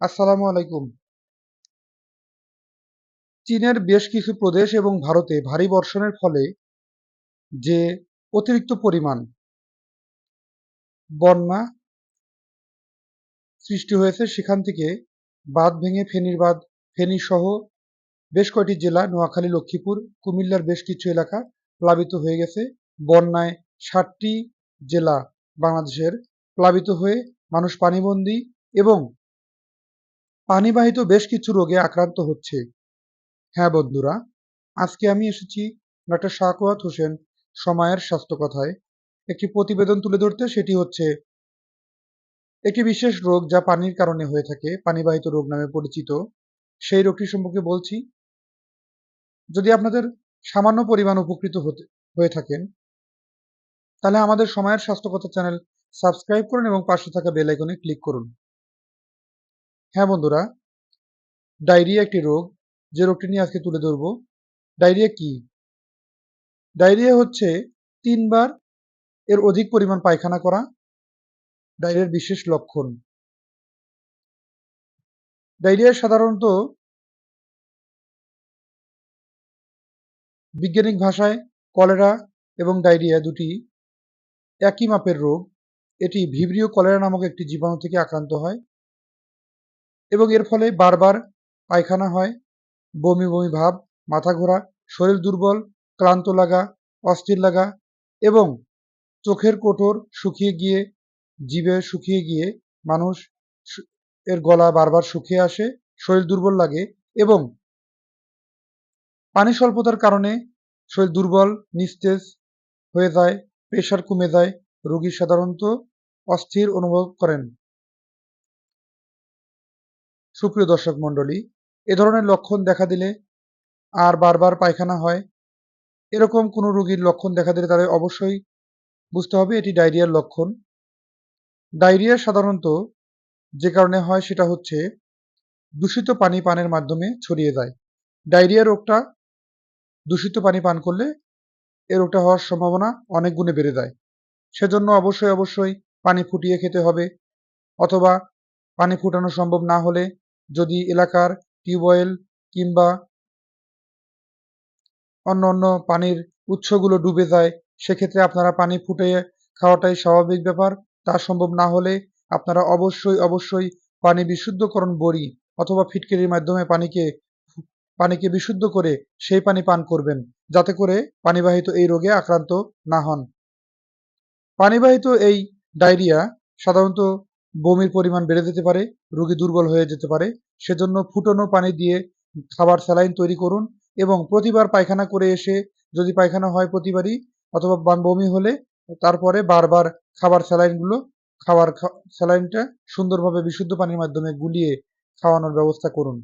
আসসালামু আলাইকুম। চীনের বেশ কিছু প্রদেশ এবং ভারতে ভারী বর্ষণের ফলে যে অতিরিক্ত পরিমাণ বন্যা সৃষ্টি হয়েছে, সেখান থেকে বাঁধ ভেঙে ফেনীর বাঁধ, ফেনী সহ বেশ কয়টি জেলা, নোয়াখালী, লক্ষ্মীপুর, কুমিল্লার বেশ কিছু এলাকা প্লাবিত হয়ে গেছে। বন্যায় ষাটটি জেলা বাংলাদেশের প্লাবিত হয়ে মানুষ পানিবন্দী এবং পানিবাহিত বেশ কিছু রোগে আক্রান্ত হচ্ছে। হ্যাঁ বন্ধুরা, আজকে আমি এসেছি ডক্টর শাকওয়াত হোসেন সময়ের স্বাস্থ্য কথায়। একটি প্রতিবেদন তুলে ধরতে সেটি হচ্ছে, একটি বিশেষ রোগ যা পানির কারণে হয়ে থাকে, পানিবাহিত রোগ নামে পরিচিত। সেই রোগটি সম্পর্কে বলছি। যদি আপনাদের সামান্য পরিমাণ উপকৃত হতে, হয়ে থাকেন, তাহলে আমাদের সময়ের স্বাস্থ্য কথা চ্যানেল সাবস্ক্রাইব করুন এবং পাশে থাকা বেল আইকনে ক্লিক করুন। হ্যাঁ বন্ধুরা, ডায়রিয়া একটি রোগ, যে রোগটি নিয়ে আজকে তুলে ধরব। ডায়রিয়া কি? ডায়রিয়া হচ্ছে তিনবার এর অধিক পরিমাণ পায়খানা করা, ডায়রিয়ার বিশেষ লক্ষণ। ডায়রিয়া সাধারণত বৈজ্ঞানিক ভাষায় কলেরা এবং ডায়রিয়া দুটি একই মাপের রোগ। এটি ভিব্রিও কলেরা নামক একটি জীবাণু থেকে আক্রান্ত হয়। এবং এর ফলে বারবার পায়খানা হয়, বমি বমি ভাব, মাথা ঘোরা, শরীর দুর্বল, ক্লান্ত লাগা, অস্থির লাগা এবং চোখের কোটর শুকিয়ে গিয়ে জীবে শুকিয়ে গিয়ে মানুষ এর গলা বারবার শুকিয়ে আসে, শরীর দুর্বল লাগে এবং পানি স্বল্পতার কারণে শরীর দুর্বল, নিস্তেজ হয়ে যায়, প্রেশার কমে যায়, রোগী সাধারণত অস্থির অনুভব করেন। সুপ্রিয় দর্শক মণ্ডলী, এ ধরনের লক্ষণ দেখা দিলে আর বারবার পায়খানা হয়। এরকম কোনো রোগীর লক্ষণ দেখা দিলে তাদের অবশ্যই বুঝতে হবে এটি ডায়রিয়ার লক্ষণ। ডায়রিয়া সাধারণত যে কারণে হয় সেটা হচ্ছে দূষিত পানি পানের মাধ্যমে ছড়িয়ে যায়। ডায়রিয়া রোগটা দূষিত পানি পান করলে এ রোগটা হওয়ার সম্ভাবনা অনেক গুণে বেড়ে যায়। সেজন্য অবশ্যই অবশ্যই পানি ফুটিয়ে খেতে হবে। অথবা পানি ফুটানো সম্ভব না হলে যদি এলাকার টিউবওয়েল কিংবা অন্য অন্য পানির উৎসগুলো ডুবে যায়, সেক্ষেত্রে আপনারা পানি ফুটিয়ে খাওয়াটাই স্বাভাবিক ব্যাপার। তা সম্ভব না হলে আপনারা অবশ্যই অবশ্যই পানি বিশুদ্ধকরণ বড়ি অথবা ফিটকিরির মাধ্যমে পানিকে পানিকে বিশুদ্ধ করে সেই পানি পান করবেন, যাতে করে পানিবাহিত এই রোগে আক্রান্ত না হন। পানিবাহিত এই ডায়রিয়া সাধারণত বমির পরিমাণ বেড়ে যেতে পারে, রোগী দুর্বল হয়ে যেতে পারে। সেজন্য ফুটনো পানি দিয়ে খাবার স্যালাইন তৈরি করুন এবং প্রতিবার পায়খানা করে এসে যদি পায়খানা হয় প্রতিবারই অথবা বমি হলে তারপরে বারবার খাবার স্যালাইনগুলো, খাবার স্যালাইনটা সুন্দরভাবে বিশুদ্ধ পানির মাধ্যমে গুলিয়ে খাওয়ানোর ব্যবস্থা করুন।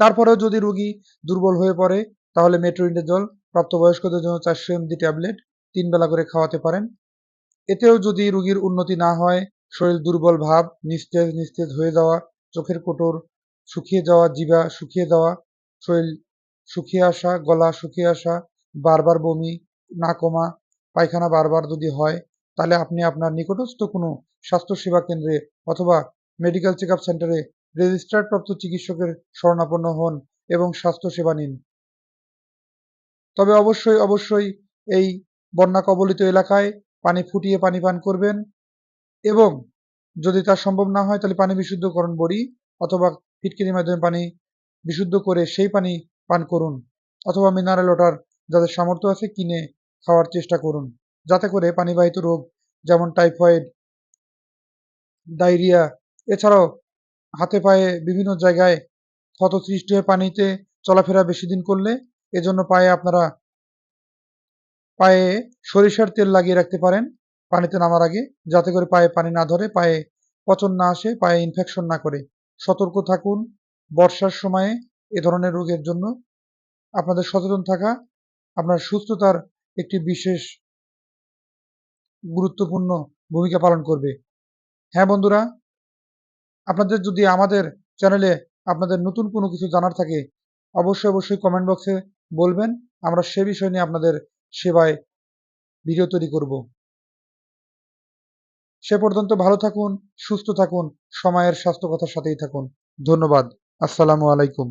তারপরেও যদি রোগী দুর্বল হয়ে পড়ে, তাহলে মেট্রোইন্ডেজল প্রাপ্তবয়স্কদের জন্য চারশো এমজি ট্যাবলেট তিন বেলা করে খাওয়াতে পারেন। এতেও যদি রোগীর উন্নতি না হয় শরীর দুর্বল ভাব, নিস্তেজ নিস্তেজ হয়ে যাওয়া, চোখের কোটর শুকিয়ে যাওয়া জিবা শুকিয়ে যাওয়া, শরীর শুকিয়ে আসা, গলা শুকিয়ে আসা, বারবার বমি না কমা পায়খানা বারবার যদি হয়, তাহলে আপনি আপনার নিকটস্থ কোনো স্বাস্থ্যসেবা কেন্দ্রে অথবা মেডিকেল চেক সেন্টারে রেজিস্টার্ডপ্রাপ্ত চিকিৎসকের শরণাপন্ন হন এবং স্বাস্থ্যসেবা নিন। তবে অবশ্যই অবশ্যই এই বন্যা কবলিত এলাকায় পানি ফুটিয়ে পানি পান করবেন। এবং যদি তা সম্ভব না হয়, তাহলে পানি বিশুদ্ধকরণ বড়ি অথবা ফিটকিরির মাধ্যমে পানি বিশুদ্ধ করে সেই পানি পান করুন অথবা মিনারেল ওয়াটার যাদের সামর্থ্য আছে কিনে খাওয়ার চেষ্টা করুন। যাতে করে পানিবাহিত রোগ যেমন টাইফয়েড, ডায়রিয়া, এছাড়াও হাতে পায়ে বিভিন্ন জায়গায় ক্ষত সৃষ্টি হয়ে পানিতে চলাফেরা বেশি দিন করলে এজন্য পায়ে আপনারা পায়ে সরিষার তেল লাগিয়ে রাখতে পারেন। পানিতে নামার আগে যাতে করে পায়ে পানি না ধরে, পায়ে পচন না আসে, পায়ে ইনফেকশন না করে। সতর্ক থাকুন। বর্ষার সময়ে এ ধরনের রোগের জন্য আপনাদের সচেতন থাকা, আপনার সুস্থতার একটি বিশেষ গুরুত্বপূর্ণ ভূমিকা পালন করবে। হ্যাঁ বন্ধুরা, আপনাদের যদি আমাদের চ্যানেলে আপনাদের নতুন কোনো কিছু জানার থাকে, অবশ্যই অবশ্যই কমেন্ট বক্সে বলবেন। আমরা সে বিষয় নিয়ে আপনাদের সেবায় ভিডিও তৈরি করব। সে পর্যন্ত ভালো থাকুন সুস্থ থাকুন সময়ের স্বাস্থ্য কথার সাথেই থাকুন। ধন্যবাদ। আসসালামু আলাইকুম।